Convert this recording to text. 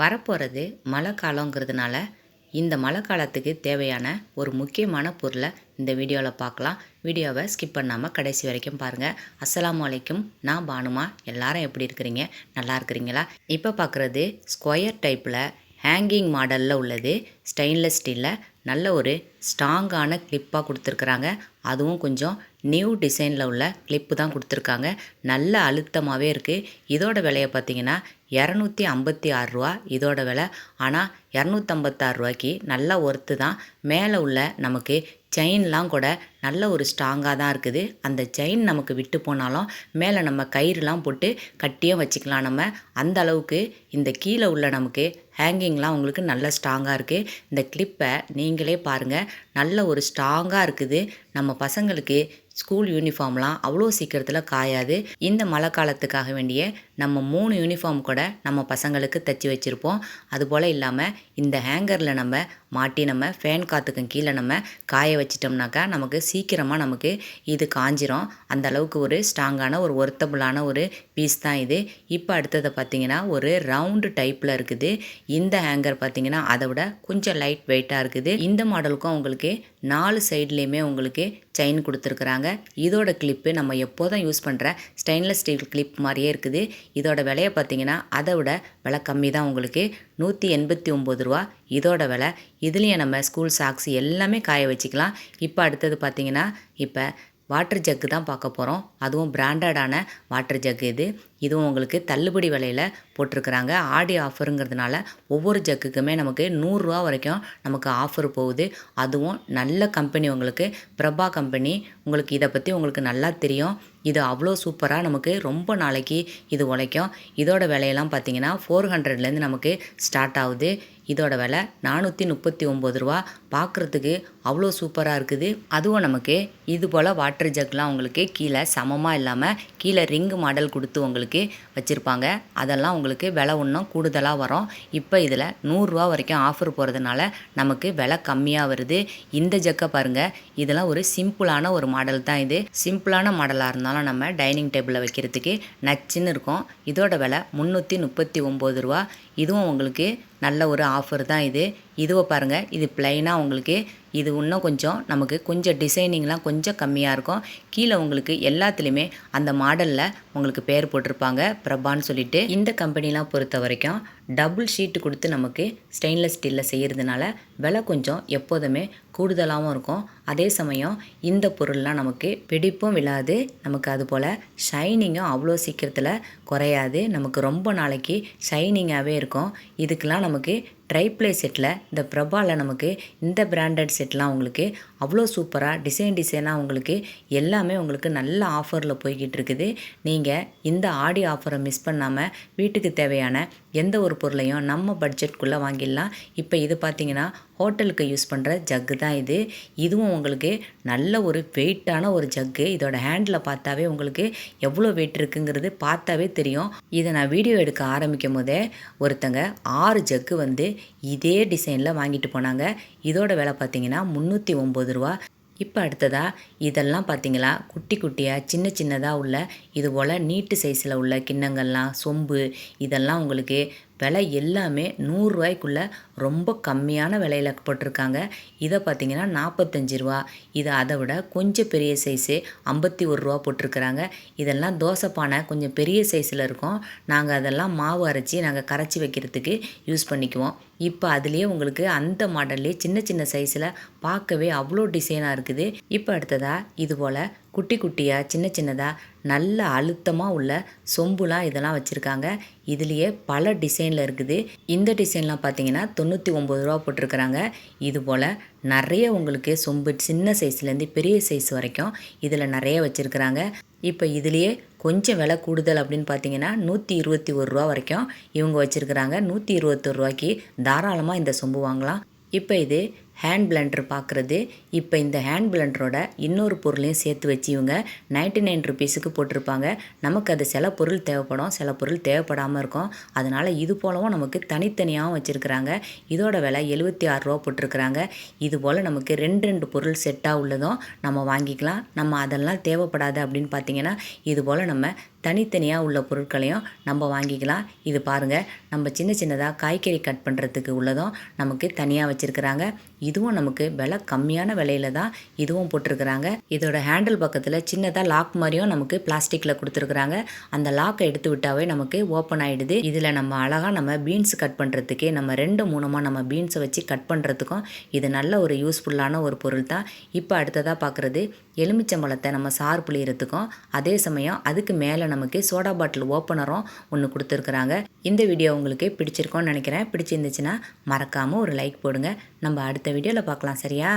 வரப்போகிறது மழை காலங்கிறதுனால இந்த மழை காலத்துக்கு தேவையான ஒரு முக்கியமான பொருளை இந்த வீடியோவில் பார்க்கலாம். வீடியோவை ஸ்கிப் பண்ணாமல் கடைசி வரைக்கும் பாருங்கள் அஸ்லாம் வலைக்கும் நான் பானுமா. எல்லாரும் எப்படி இருக்கிறீங்க? நல்லா இருக்கிறீங்களா? இப்போ பார்க்குறது ஸ்கொயர் டைப்பில் ஹேங்கிங் மாடலில் உள்ளது ஸ்டெயின்லெஸ் ஸ்டீலில் நல்ல ஒரு ஸ்ட்ராங்கான கிளிப்பாக கொடுத்துருக்குறாங்க. அதுவும் கொஞ்சம் நியூ டிசைனில் உள்ள கிளிப்பு தான் கொடுத்துருக்காங்க. நல்ல அழுத்தமாகவே இருக்குது இதோட விலையை பார்த்தீங்கன்னா இரநூத்தி ஐம்பத்தி ஆறு ரூபா இதோட விலை. ஆனால் இரநூத்தம்பத்தாறு ரூபாய்க்கு நல்லா ஒர்த்து தான். மேலே உள்ள நமக்கு செயின்லாம் கூட நல்ல ஒரு ஸ்ட்ராங்காக தான் இருக்குது. அந்த செயின் நமக்கு விட்டு போனாலும் மேலே நம்ம கயிறுலாம் போட்டு கட்டியும் வச்சுக்கலாம் நம்ம. அந்த அளவுக்கு இந்த கீழே உள்ள நமக்கு ஹேங்கிங்லாம் உங்களுக்கு நல்ல ஸ்ட்ராங்காக இருக்குது இந்த கிளிப்பை நீங்கள் பாருங்கள் நல்ல ஒரு ஸ்ட்ராங்காக இருக்குது. நம்ம பசங்களுக்கு ஸ்கூல் யூனிஃபார்ம்லாம் அவ்வளோ சீக்கிரத்தில் காயாது. இந்த மழை காலத்துக்காக வேண்டிய நம்ம மூணு யூனிஃபார்ம் கூட நம்ம பசங்களுக்கு தைச்சி வச்சுருப்போம். அதுபோல் இல்லாமல் இந்த ஹேங்கரில் நம்ம மாட்டி நம்ம ஃபேன் காற்றுக்கும் கீழே நம்ம காய வச்சிட்டோம்னாக்கா நமக்கு சீக்கிரமாக நமக்கு இது காஞ்சிரும். அந்த அளவுக்கு ஒரு ஸ்ட்ராங்கான ஒரு ஒர்த்தபுளான ஒரு பீஸ் தான் இது. இப்போ அடுத்ததை பார்த்தீங்கன்னா ஒரு ரவுண்டு டைப்பில் இருக்குது. இந்த ஹேங்கர் பார்த்திங்கன்னா அதை விட கொஞ்சம் லைட் வெயிட்டாக இருக்குது. இந்த மாடலுக்கும் உங்களுக்கு நாலு சைட்லேயுமே உங்களுக்கு செயின் கொடுத்துருக்குறாங்க. இதோட கிளிப்பு நம்ம எப்போதும் யூஸ் பண்ணுற ஸ்டெயின்லெஸ் ஸ்டீல் கிளிப் மாதிரியே இருக்குது. இதோட விலையை பார்த்தீங்கன்னா அதை விட விலை கம்மி தான் உங்களுக்கு. நூற்றி எண்பத்தி ஒம்பது ரூபா. இதோட விலை. இதுலேயும் நம்ம ஸ்கூல் சாக்ஸ் எல்லாமே காய வச்சுக்கலாம். இப்போ அடுத்தது பார்த்தீங்கன்னா இப்போ வாட்டர் ஜக்கு தான் பார்க்க போகிறோம் அதுவும் பிராண்டடான வாட்டர் ஜக்கு இது. இதுவும் உங்களுக்கு தள்ளுபடி விலையில் போட்டிருக்கிறாங்க. ஆடி ஆஃபருங்கிறதுனால ஒவ்வொரு ஜக்குக்குமே நமக்கு நூறுரூவா வரைக்கும் நமக்கு ஆஃபர் போகுது. அதுவும் நல்ல கம்பெனி உங்களுக்கு பிரபா கம்பெனி. உங்களுக்கு இதை பற்றி உங்களுக்கு நல்லா தெரியும். இது அவ்வளோ சூப்பராக நமக்கு ரொம்ப நாளைக்கு இது உழைக்கும். இதோட விலையெல்லாம் பார்த்தீங்கன்னா ஃபோர் ஹண்ட்ரட்லேருந்து நமக்கு ஸ்டார்ட் ஆகுது. இதோட விலை நானூற்றி முப்பத்தி ஒம்பது ரூபா. பார்க்குறதுக்கு அவ்வளோ சூப்பராக இருக்குது. அதுவும் நமக்கு இது போல் வாட்டர் ஜக்லாம் உங்களுக்கு கீழே சமமாக இல்லாமல் கீழே ரிங்கு மாடல் கொடுத்து உங்களுக்கு வச்சுருப்பாங்க. அதெல்லாம் உங்களுக்கு விலை இன்னும் கூடுதலாக வரும். இப்போ இதில் நூறுரூவா வரைக்கும் ஆஃபர் போகிறதுனால நமக்கு விலை கம்மியாக வருது. இந்த ஜக்கை பாருங்கள் இதெல்லாம் ஒரு சிம்பிளான ஒரு மாடல் தான் இது. சிம்பிளான மாடலாக இருந்தாலும் நம்ம டைனிங் டேபிளில் வைக்கிறதுக்கு நச்சுன்னு இருக்கும். இதோட விலை முந்நூற்றி முப்பத்தி ஒம்பது ரூபா. இதுவும் உங்களுக்கு நல்ல ஒரு ஆஃபர் தான் இது. இதுவை பாருங்கள் இது பிளைனாக உங்களுக்கு இது இன்னும் கொஞ்சம் நமக்கு கொஞ்சம் டிசைனிங்லாம் கொஞ்சம் கம்மியாக இருக்கும். கீழே உங்களுக்கு எல்லாத்துலேயுமே அந்த மாடலில் உங்களுக்கு பேர் போட்டிருப்பாங்க பிரபான்னு சொல்லிட்டு. இந்த கம்பெனிலாம் பொறுத்த வரைக்கும் டபுள் ஷீட்டு கொடுத்து நமக்கு ஸ்டெயின்லெஸ் ஸ்டீலில் செய்கிறதுனால விலை கொஞ்சம் எப்போதுமே கூடுதலாகவும் இருக்கும். அதே சமயம் இந்த பொருள்லாம் நமக்கு பிடிப்பும் விழாது. நமக்கு அது போல் ஷைனிங்கும் அவ்வளோ சீக்கிரத்தில் குறையாது. நமக்கு ரொம்ப நாளைக்கு ஷைனிங்காகவே இருக்கும். இதுக்கெலாம் நமக்கு ட்ரைப்ளே செட்டில் இந்த பிரபாவில் நமக்கு இந்த பிராண்டட் செட்லாம் உங்களுக்கு அவ்வளோ சூப்பராக டிசைன் டிசைனாக உங்களுக்கு எல்லாமே உங்களுக்கு நல்ல ஆஃபரில் போய்கிட்டு இருக்குது. நீங்கள் இந்த ஆடி ஆஃபரை மிஸ் பண்ணாமல் வீட்டுக்கு தேவையான எந்த ஒரு பொருளையும் நம்ம பட்ஜெட்குள்ளே வாங்கிடலாம். இப்போ இது பார்த்தீங்கன்னா ஹோட்டலுக்கு யூஸ் பண்ணுற ஜக்கு தான் இது. இதுவும் உங்களுக்கு நல்ல ஒரு வெயிட்டான ஒரு ஜக்கு இதோட ஹேண்டில் பார்த்தாவே உங்களுக்கு எவ்வளோ வெயிட் இருக்குங்கிறது பார்த்தாவே தெரியும். இதை நான் வீடியோ எடுக்க ஆரம்பிக்கும் போதே ஒருத்தங்க ஆறு ஜக்கு வந்து இதே டிசைனில் வாங்கிட்டு போனாங்க. இதோட விலை பார்த்தீங்கன்னா முந்நூற்றி ஒம்பது ரூபா. இப்போ அடுத்ததாக இதெல்லாம் பார்த்தீங்களா குட்டி குட்டியாக சின்ன சின்னதாக உள்ள இது போல் நீட்டு சைஸில் உள்ள கிண்ணங்கள்லாம் சொம்பு இதெல்லாம் உங்களுக்கு விலை எல்லாமே நூறுரூவாய்க்குள்ளே ரொம்ப கம்மியான விலையில் போட்டிருக்காங்க. இதை பார்த்தீங்கன்னா நாற்பத்தஞ்சு ரூபா. இதை அதை விட கொஞ்சம் பெரிய சைஸு ஐம்பத்தி ஒரு ரூபா போட்டிருக்கிறாங்க. இதெல்லாம் தோசை பானை கொஞ்சம் பெரிய சைஸில் இருக்கும். நாங்கள் அதெல்லாம் மாவு அரைச்சி நாங்கள் கரைச்சி வைக்கிறதுக்கு யூஸ் பண்ணிக்குவோம். இப்போ அதுலேயே உங்களுக்கு அந்த மாடல்லே சின்ன சின்ன சைஸில் பார்க்கவே அவ்வளோ டிசைனாக இருக்குது. இப்போ அடுத்ததாக இது போல் குட்டி குட்டியாக சின்ன சின்னதாக நல்ல அழுத்தமாக உள்ள சொம்புலாம் இதெல்லாம் வச்சுருக்காங்க. இதுலேயே பல டிசைனில் இருக்குது. இந்த டிசைன்லாம் பார்த்தீங்கன்னா தொண்ணூற்றி ஒம்பது ரூபா போட்டிருக்கிறாங்க. இது போல் நிறைய உங்களுக்கு சொம்பு சின்ன சைஸ்லேருந்து பெரிய சைஸ் வரைக்கும் இதில் நிறைய வச்சுருக்குறாங்க. இப்போ இதுலேயே கொஞ்சம் விலை கூடுதல் அப்படின்னு பார்த்தீங்கன்னா நூற்றி இருபத்தி ஒரு ரூபா வரைக்கும் இவங்க வச்சுருக்குறாங்க. நூற்றி இருபத்தொரு ரூபாய்க்கு தாராளமாக இந்த சொம்பு வாங்கலாம். இப்போ இது ஹேண்ட் பிளண்டர் பார்க்குறது இப்போ இந்த ஹேண்ட் பிளண்டரோட இன்னொரு பொருளையும் சேர்த்து வச்சு இவங்க நைன்டி நைன் ருபீஸுக்கு போட்டிருப்பாங்க. நமக்கு அது சில பொருள் தேவைப்படும். சில பொருள் தேவைப்படாமல் இருக்கும். அதனால் இது போலவும் நமக்கு தனித்தனியாகவும் வச்சுருக்குறாங்க. இதோட விலை எழுபத்தி ஆறு ரூபா போட்டிருக்கிறாங்க. இது போல் நமக்கு ரெண்டு ரெண்டு பொருள் செட்டாக உள்ளதும் நம்ம வாங்கிக்கலாம். நம்ம அதெல்லாம் தேவைப்படாது அப்படின்னு பார்த்தீங்கன்னா இது போல் நம்ம தனித்தனியாக உள்ள பொருட்களையும் நம்ம வாங்கிக்கலாம். இது பாருங்கள் நம்ம சின்ன சின்னதாக காய்கறி கட் பண்ணுறதுக்கு உள்ளதும் நமக்கு தனியாக வச்சுருக்குறாங்க. இதுவும் நமக்கு விலை கம்மியான விலையில தான் இதுவும் போட்டிருக்கிறாங்க. இதோட ஹேண்டில் பக்கத்தில் சின்னதாக லாக் மாதிரியும் நமக்கு பிளாஸ்டிக்கில் கொடுத்துருக்குறாங்க. அந்த லாக்கை எடுத்து விட்டாவே நமக்கு ஓப்பன் ஆகிடுது இதில் நம்ம அழகாக நம்ம பீன்ஸ் கட் பண்ணுறதுக்கே நம்ம ரெண்டு மூணுமாக நம்ம பீன்ஸை வச்சு கட் பண்ணுறதுக்கும் இது நல்ல ஒரு யூஸ்ஃபுல்லான ஒரு பொருள் தான் இப்போ அடுத்ததாக பார்க்குறது எலுமிச்சம்பழத்தை நம்ம சாறு புளியறதுக்கும். அதே சமயம் அதுக்கு மேலே நமக்கு சோடா பாட்டில் ஓப்பனரும் ஒன்று கொடுத்துருக்குறாங்க. இந்த வீடியோ உங்களுக்கு பிடிச்சிருக்கோன்னு நினைக்கிறேன். பிடிச்சிருந்துச்சுன்னா மறக்காமல் ஒரு லைக் போடுங்க. நம்ம அடுத்த வீடியோவில் பார்க்கலாம் சரியா?